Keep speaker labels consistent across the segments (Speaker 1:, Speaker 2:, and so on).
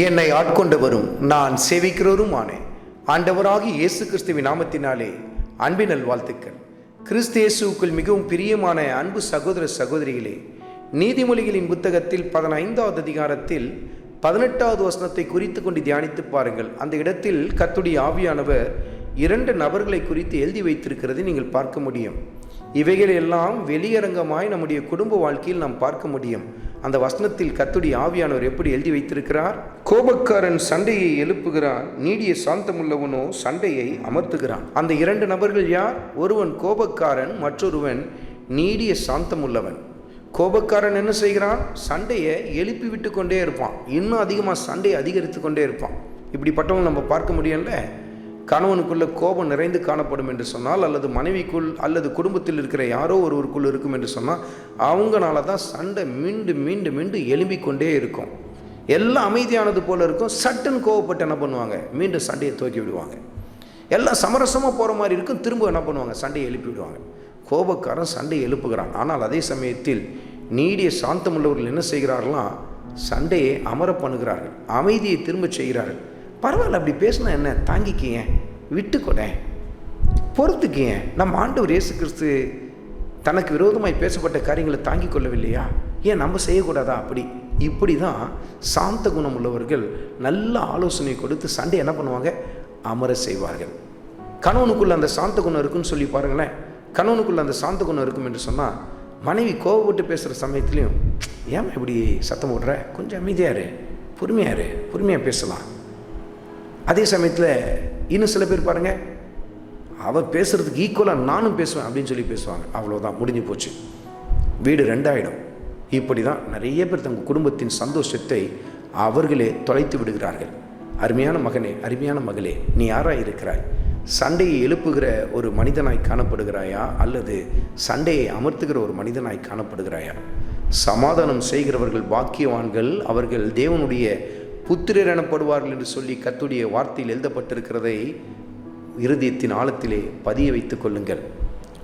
Speaker 1: என்னை ஆட்கொண்டவரும் நான் சேவிக்கிறவருமானேன் ஆண்டவராகி இயேசு கிறிஸ்துவின் நாமத்தினாலே அன்பின் நல்வாழ்த்துக்கள். கிறிஸ்து இயேசுவுக்குள் மிகவும் பிரியமான அன்பு சகோதர சகோதரிகளே நீதிமொழிகளின் புத்தகத்தில் பதினைந்தாவது அதிகாரத்தில் பதினெட்டாவது வசனத்தை குறித்து கொண்டு தியானித்து பாருங்கள். அந்த இடத்தில் கத்துடைய ஆவியானவர் இரண்டு நபர்களை குறித்து எழுதி வைத்திருக்கிறதை நீங்கள் பார்க்க முடியும். இவைகள் எல்லாம் வெளியரங்கமாய் நம்முடைய குடும்ப வாழ்க்கையில் நாம் பார்க்க முடியும். அந்த வசனத்தில் கத்துடைய ஆவியானவர் எப்படி எழுதி வைத்திருக்கிறார்? கோபக்காரன் சண்டையை எழுப்புகிறான் நீடிய சாந்தமுள்ளவனோ சண்டையை அமர்த்துகிறான். அந்த இரண்டு நபர்கள் யார்? ஒருவன் கோபக்காரன் மற்றொருவன் நீடிய சாந்தமுள்ளவன். கோபக்காரன் என்ன செய்கிறான்? சண்டையை எழுப்பி விட்டு கொண்டே இருப்பான். இன்னும் அதிகமாக சண்டையை அதிகரித்து கொண்டே இருப்பான். இப்படிப்பட்டவங்க நம்ம பார்க்க முடியும்ல? கணவனுக்குள்ள கோபம் நிறைந்து காணப்படும் என்று சொன்னால் அல்லது மனைவிக்குள் அல்லது குடும்பத்தில் இருக்கிற யாரோ ஒருவருக்குள் இருக்கும் என்று சொன்னால் அவங்களால தான் சண்டை மீண்டும் மீண்டும் மீண்டும் எழும்பிக் கொண்டே இருக்கும். எல்லாம் அமைதியானது போல இருக்கும். சட்டுன்னு கோவப்பட்டு என்ன பண்ணுவாங்க? மீண்டும் சண்டையை துவக்கி விடுவாங்க. எல்லாம் சமரசமாக போகிற மாதிரி இருக்கும். திரும்ப என்ன பண்ணுவாங்க? சண்டையை எழுப்பி விடுவாங்க. கோபக்காரன் சண்டையை எழுப்புகிறான். ஆனால் அதே சமயத்தில் நீடிய சாந்தமுள்ளவர்கள் என்ன செய்கிறார்களாம் சண்டையை அமர பண்ணுகிறார்கள். அமைதியை திரும்ப செய்கிறார்கள். பரவாயில்ல அப்படி பேசினா என்ன? தாங்கிக்கிங்க. விட்டுக்கொடேன் பொறுத்துக்கிங்க. நம்ம ஆண்டவர் இயேசு கிறிஸ்து தனக்கு விரோதமாய் பேசப்பட்ட காரியங்களை தாங்கிக் கொள்ளவில்லையா? ஏன் நம்ம செய்யக்கூடாதா? அப்படி. இப்படி தான் சாந்த குணம் உள்ளவர்கள் நல்ல ஆலோசனை கொடுத்து சண்டை என்ன பண்ணுவாங்க? அமர செய்வார்கள். கணவனுக்குள்ள அந்த சாந்த குணம் இருக்குன்னு சொல்லி பாருங்களேன். கணவனுக்குள்ள அந்த சாந்த குணம் இருக்கும் என்று சொன்னால் மனைவி கோவப்பட்டு பேசுகிற சமயத்துலையும் ஏன் இப்படி சத்தம் போடுற? கொஞ்சம் அமைதியாக இரு. பொறுமையாக இரு. பொறுமையாக பேசலாம். அதே சமயத்தில் இன்னும் சில பேர் பாருங்கள் அவள் பேசுகிறதுக்கு ஈக்குவலாக நானும் பேசுவேன் அப்படின்னு சொல்லி பேசுவாங்க. அவ்வளோதான் முடிஞ்சு போச்சு. வீடு ரெண்டாயிடும். இப்படி தான் நிறைய பேர் தங்கள் குடும்பத்தின் சந்தோஷத்தை அவர்களே தொலைத்து விடுகிறார்கள். அருமையான மகனே அருமையான மகளே நீ யாராக இருக்கிறாய்? சண்டையை எழுப்புகிற ஒரு மனிதனாய் காணப்படுகிறாயா? அல்லது சண்டையை அமர்த்துகிற ஒரு மனிதனாய் காணப்படுகிறாயா? சமாதானம் செய்கிறவர்கள் பாக்கியவான்கள் அவர்கள் தேவனுடைய புத்திரர் எனப்படுவார்கள் என்று சொல்லி கத்துடைய வார்த்தையில் எழுதப்பட்டிருக்கிறதை இருதயத்தின் ஆழத்திலே பதிய வைத்துக் கொள்ளுங்கள்.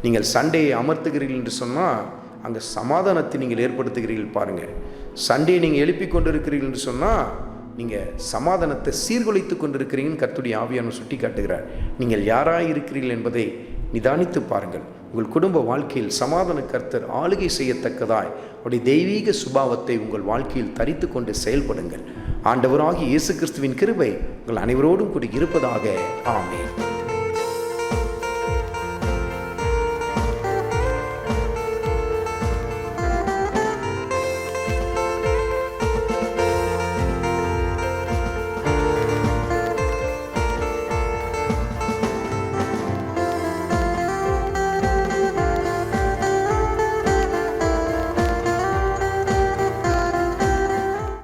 Speaker 1: நீங்கள் சண்டையை அமர்த்துகிறீர்கள் என்று சொன்னால் அங்கே சமாதானத்தை நீங்கள் ஏற்படுத்துகிறீர்கள் பாருங்கள். சண்டையை நீங்கள் எழுப்பி கொண்டு இருக்கிறீர்கள் என்று சொன்னால் நீங்கள் சமாதானத்தை சீர்குலைத்து கொண்டிருக்கிறீங்கன்னு கத்துடைய ஆவியான சுட்டி காட்டுகிறார் நீங்கள் யாராக இருக்கிறீர்கள் என்பதை நிதானித்து பாருங்கள். உங்கள் குடும்ப வாழ்க்கையில் சமாதான கர்த்தர் ஆளுகை செய்யத்தக்கதாய் அவருடைய தெய்வீக சுபாவத்தை உங்கள் வாழ்க்கையில் தரித்து கொண்டு செயல்படுங்கள். ஆண்டவராகி இயேசு கிறிஸ்துவின் கிருபை உங்கள் அனைவரோடும் கூடி இருப்பதாக ஆமேன்.